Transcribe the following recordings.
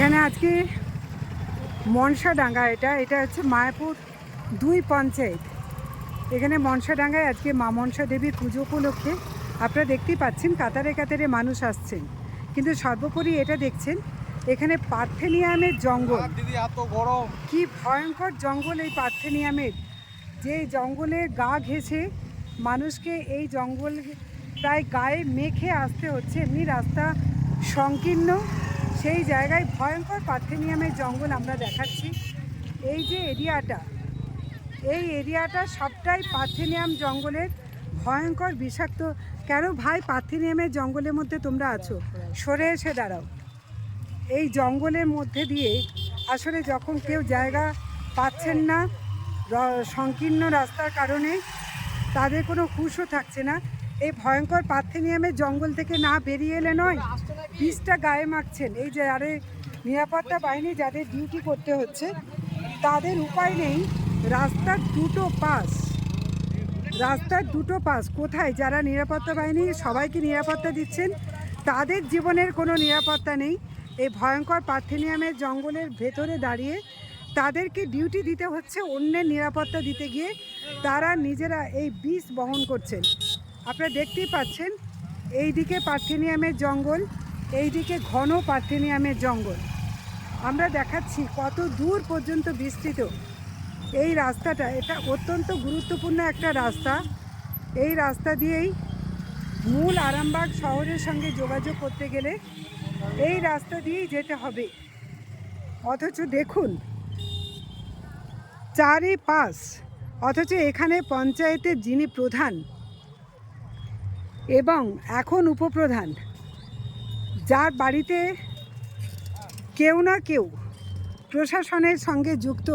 এখানে আজকে মনসাডাঙ্গা এটা এটা হচ্ছে মায়াপুর দুই পঞ্চায়েত। এখানে মনসাডাঙ্গায় আজকে মা মনসা দেবীর পুজো উপলক্ষে আপনারা দেখতেই পাচ্ছেন কাতারে কাতারে মানুষ আসছেন। কিন্তু সর্বোপরি এটা দেখছেন এখানে পার্থেনিয়ামের জঙ্গল। দিদি এত গরম। কি ভয়ঙ্কর জঙ্গল এই পার্থেনিয়ামের। যে জঙ্গলে গা ঘেঁষে মানুষকে এই জঙ্গল প্রায় গায়ে মেখে আসতে হচ্ছে এমনি রাস্তা সংকীর্ণ। সেই জায়গায় ভয়ঙ্কর পার্থেনিয়ামের জঙ্গল আমরা দেখাচ্ছি। এই যে এরিয়াটা, এই এরিয়াটা সবটাই পার্থেনিয়াম জঙ্গলের ভয়ঙ্কর বিষাক্ত। কেন ভাই, পার্থেনিয়ামের জঙ্গলের মধ্যে তোমরা আছো? সরে এসে দাঁড়াও। এই জঙ্গলের মধ্যে দিয়ে আসলে যখন কেউ জায়গা পাচ্ছেন না সংকীর্ণ রাস্তার কারণে তাদের কোনো হুশও থাকছে না। এই ভয়ঙ্কর পার্থেনিয়ামের জঙ্গল থেকে না বেরিয়ে এলে নয়? বিষটা গায়ে মাখছেন। এই যে আরে নিরাপত্তা বাহিনী যাদের ডিউটি করতে হচ্ছে, তাদের উপায় নেই। রাস্তার দুটো পাশ, রাস্তার দুটো পাশ কোথায়? যারা নিরাপত্তা বাহিনী, সবাইকে নিরাপত্তা দিচ্ছেন, তাদের জীবনের কোনো নিরাপত্তা নেই। এই ভয়ঙ্কর পার্থেনিয়ামের জঙ্গলের ভেতরে দাঁড়িয়ে তাদেরকে ডিউটি দিতে হচ্ছে, অন্যের নিরাপত্তা দিতে গিয়ে তারা নিজেরা এই বিষ বহন করছেন। আপনারা দেখতেই পাচ্ছেন, এইদিকে পার্থেনিয়ামের জঙ্গল এইদিকে ঘন পার্থেনিয়ামের জঙ্গল। আমরা দেখাচ্ছি কত দূর পর্যন্ত বিস্তৃত। এই রাস্তাটা, এটা অত্যন্ত গুরুত্বপূর্ণ একটা রাস্তা। এই রাস্তা দিয়েই মূল আরামবাগ শহরের সঙ্গে যোগাযোগ করতে গেলে এই রাস্তা দিয়েই যেতে হবে। অথচ দেখুন চারি পাশ অথচ এখানে পঞ্চায়েতের যিনি প্রধান এবং এখন উপপ্রধান যার বাড়িতে কেউ না কেউ প্রশাসনের সঙ্গে যুক্ত,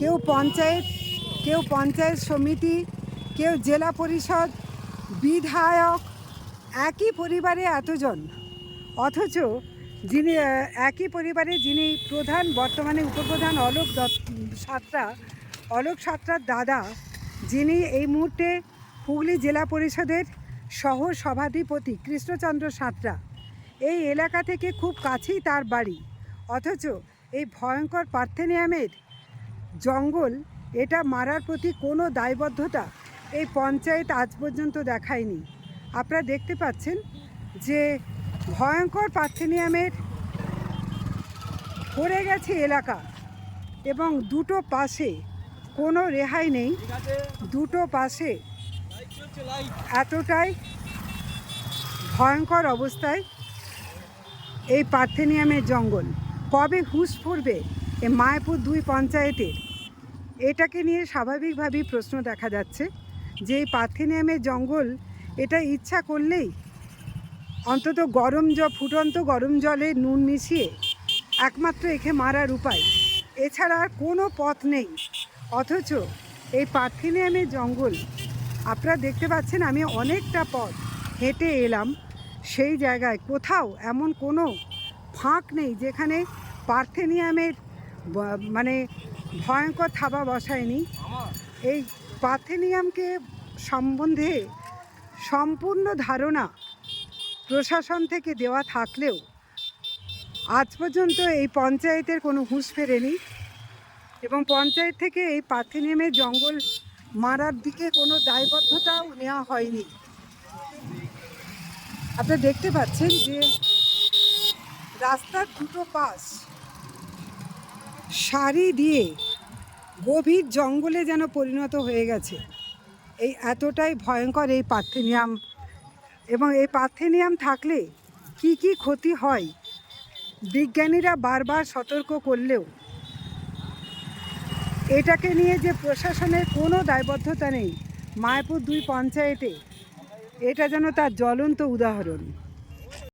কেউ পঞ্চায়েত কেউ পঞ্চায়েত সমিতি, কেউ জেলা পরিষদ, বিধায়ক, একই পরিবারে এতজন। অথচ যিনি, একই পরিবারে যিনি প্রধান, বর্তমানে উপপ্রধান অলোক দত্ত সাতরা, অলোক সাতরার দাদা, যিনি এই মুহূর্তে হুগলি জেলা পরিষদের সহ সভাধিপতি কৃষ্ণচন্দ্র সাঁতরা। এই এলাকা থেকে খুব কাছেই তার বাড়ি। অথচ এই ভয়ঙ্কর পার্থেনিয়ামের জঙ্গল, এটা মারার প্রতি কোনো দায়বদ্ধতা এই পঞ্চায়েত আজ পর্যন্ত দেখায়নি। আপনারা দেখতে পাচ্ছেন যে ভয়ঙ্কর পার্থেনিয়ামের পড়ে গেছে এলাকা এবং দুটো পাশে কোনো রেহাই নেই। দুটো পাশে এতটাই ভয়ঙ্কর অবস্থায় এই পার্থেনিয়ামের জঙ্গল। কবে হুঁশ পড়বে এ মায়াপুর দুই পঞ্চায়েতের? এটাকে নিয়ে স্বাভাবিকভাবেই প্রশ্ন দেখা যাচ্ছে যে এই পার্থেনিয়ামের জঙ্গল এটা ইচ্ছা করলেই অন্তত গরম জল, ফুটন্ত গরম জলে নুন মিশিয়ে একমাত্র একে মারার উপায়। এছাড়া আর কোনো পথ নেই। অথচ এই পার্থেনিয়ামের জঙ্গল, আপনারা দেখতে পাচ্ছেন আমি অনেকটা পথ হেঁটে এলাম। সেই জায়গায় কোথাও এমন কোনো ফাঁক নেই যেখানে পার্থেনিয়ামের মানে ভয়ঙ্কর থাবা বসায়নি। এই পার্থেনিয়ামকে সম্বন্ধে সম্পূর্ণ ধারণা প্রশাসন থেকে দেওয়া থাকলেও আজ পর্যন্ত এই পঞ্চায়েতের কোনো হুঁশ ফেরেনি এবং পঞ্চায়েত থেকে এই পার্থেনিয়ামের জঙ্গল মারার দিকে কোনো দায়বদ্ধতাও নেওয়া হয়নি। আপনারা দেখতে পাচ্ছেন যে রাস্তার দুটো পাশ সারি দিয়ে গভীর জঙ্গলে যেন পরিণত হয়ে গেছে। এই এতটাই ভয়ঙ্কর এই পার্থেনিয়াম। এবং এই পার্থেনিয়াম থাকলে কি কি ক্ষতি হয়, বিজ্ঞানীরা বারবার সতর্ক করলেও এটাকে নিয়ে যে প্রশাসনের কোনো দায়বদ্ধতা নেই, মায়াপুর দুই পঞ্চায়েতে এটা যেন তার জ্বলন্ত উদাহরণ।